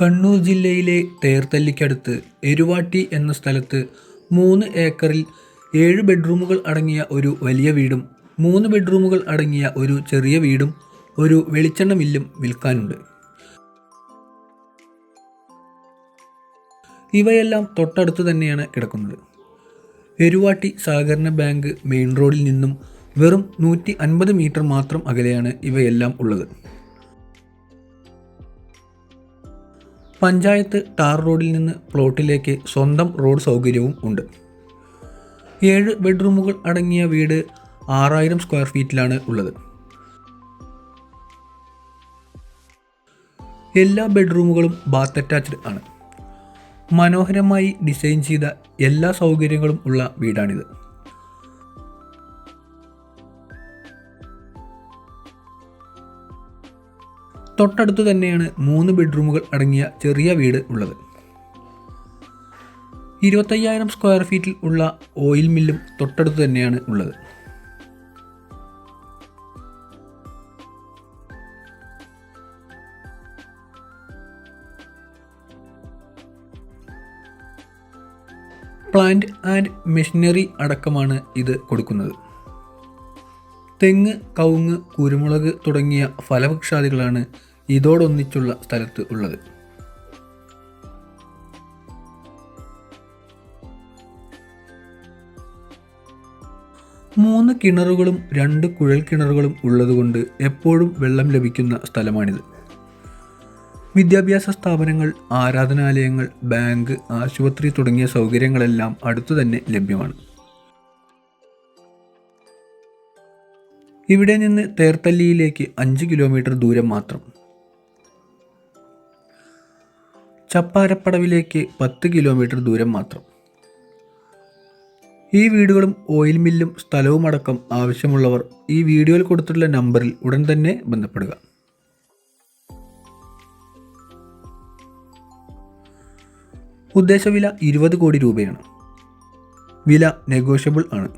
കണ്ണൂർ ജില്ലയിലെ തേർത്തല്ലിക്കടുത്ത് എരുവാട്ടി എന്ന സ്ഥലത്ത് മൂന്ന് ഏക്കറിൽ ഏഴ് ബെഡ്റൂമുകൾ അടങ്ങിയ ഒരു വലിയ വീടും മൂന്ന് ബെഡ്റൂമുകൾ അടങ്ങിയ ഒരു ചെറിയ വീടും ഒരു വെളിച്ചെണ്ണ മില്ലും വിൽക്കാനുണ്ട്. ഇവയെല്ലാം തൊട്ടടുത്ത് തന്നെയാണ് കിടക്കുന്നത്. എരുവാട്ടി സഹകരണ ബാങ്ക് മെയിൻ റോഡിൽ നിന്നും വെറും നൂറ്റി അൻപത് മീറ്റർ മാത്രം അകലെയാണ് ഇവയെല്ലാം ഉള്ളത്. പഞ്ചായത്ത് ടാർ റോഡിൽ നിന്ന് പ്ലോട്ടിലേക്ക് സ്വന്തം റോഡ് സൗകര്യവും ഉണ്ട്. ഏഴ് ബെഡ്റൂമുകൾ അടങ്ങിയ വീട് ആറായിരം സ്ക്വയർ ഫീറ്റിലാണ് ഉള്ളത്. എല്ലാ ബെഡ്റൂമുകളും ബാത്ത് അറ്റാച്ച്ഡ് ആണ്. മനോഹരമായി ഡിസൈൻ ചെയ്ത എല്ലാ സൗകര്യങ്ങളും ഉള്ള വീടാണിത്. തൊട്ടടുത്ത് തന്നെയാണ് മൂന്ന് ബെഡ്റൂമുകൾ അടങ്ങിയ ചെറിയ വീട് ഉള്ളത്. ഇരുപത്തയ്യായിരം സ്ക്വയർ ഫീറ്റിൽ ഉള്ള ഓയിൽ മില്ലും തൊട്ടടുത്ത് തന്നെയാണ് ഉള്ളത്. പ്ലാന്റ് ആൻഡ് മെഷീനറി അടക്കമാണ് ഇത് കൊടുക്കുന്നത്. തെങ്ങ് കവുങ്ങ് കുരുമുളക് തുടങ്ങിയ ഫലവൃക്ഷാദികളാണ് ഇതോടൊന്നിച്ചുള്ള സ്ഥലത്ത് ഉള്ളത്. മൂന്ന് കിണറുകളും രണ്ട് കുഴൽ കിണറുകളും ഉള്ളതുകൊണ്ട് എപ്പോഴും വെള്ളം ലഭിക്കുന്ന സ്ഥലമാണിത്. വിദ്യാഭ്യാസ സ്ഥാപനങ്ങൾ ആരാധനാലയങ്ങൾ ബാങ്ക് ആശുപത്രി തുടങ്ങിയ സൗകര്യങ്ങളെല്ലാം അടുത്തു തന്നെ ലഭ്യമാണ്. ഇവിടെ നിന്ന് തേർത്തല്ലിയിലേക്ക് അഞ്ച് കിലോമീറ്റർ ദൂരം മാത്രം. ചപ്പാരപ്പടവിലേക്ക് പത്ത് കിലോമീറ്റർ ദൂരം മാത്രം. ഈ വീടുകളും ഓയിൽ മില്ലും സ്ഥലവും അടക്കം ആവശ്യമുള്ളവർ ഈ വീഡിയോയിൽ കൊടുത്തിട്ടുള്ള നമ്പറിൽ ഉടൻ തന്നെ ബന്ധപ്പെടുക. ഉദ്ദേശവില ഇരുപത് കോടി രൂപയാണ്. വില നെഗോഷ്യബിൾ ആണ്.